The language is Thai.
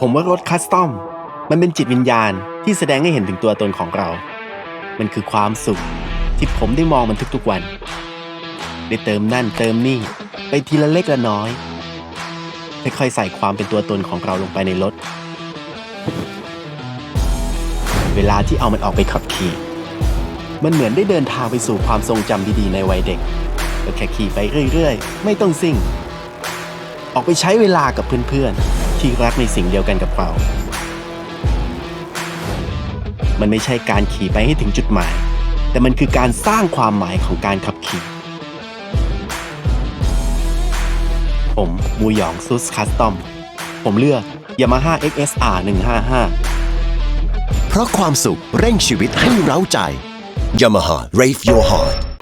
ผมว่ารถคัสตอม มันเป็นจิตวิญญาณที่แสดงให้เห็นถึงตัวตนของเรา มันคือความสุขที่ผมได้มองมันทุกๆวัน ได้เติมนั่นเติมนี่ ไปทีละเล็กละน้อยค่อยๆใส่ความเป็นตัวตนของเราลงไปในรถ เวลาที่เอามันออกไปขับขี่ มันเหมือนได้เดินทางไปสู่ความทรงจำดีๆในวัยเด็กก็แค่ขี่ไปเรื่อยๆ ไม่ต้องซิ่ง ออกไปใช้เวลากับเพื่อนๆ ที่รักในสิ่งเดียวกันกับเรา มันไม่ใช่การขี่ไปให้ถึงจุดหมาย แต่มันคือการสร้างความหมายของการขับขี่ ผมมูยองซุสคัสตอม ผมเลือก Yamaha XSR 155 เพราะความสุขเร่งชีวิตให้เร้าใจ Yamaha Rave Your Heart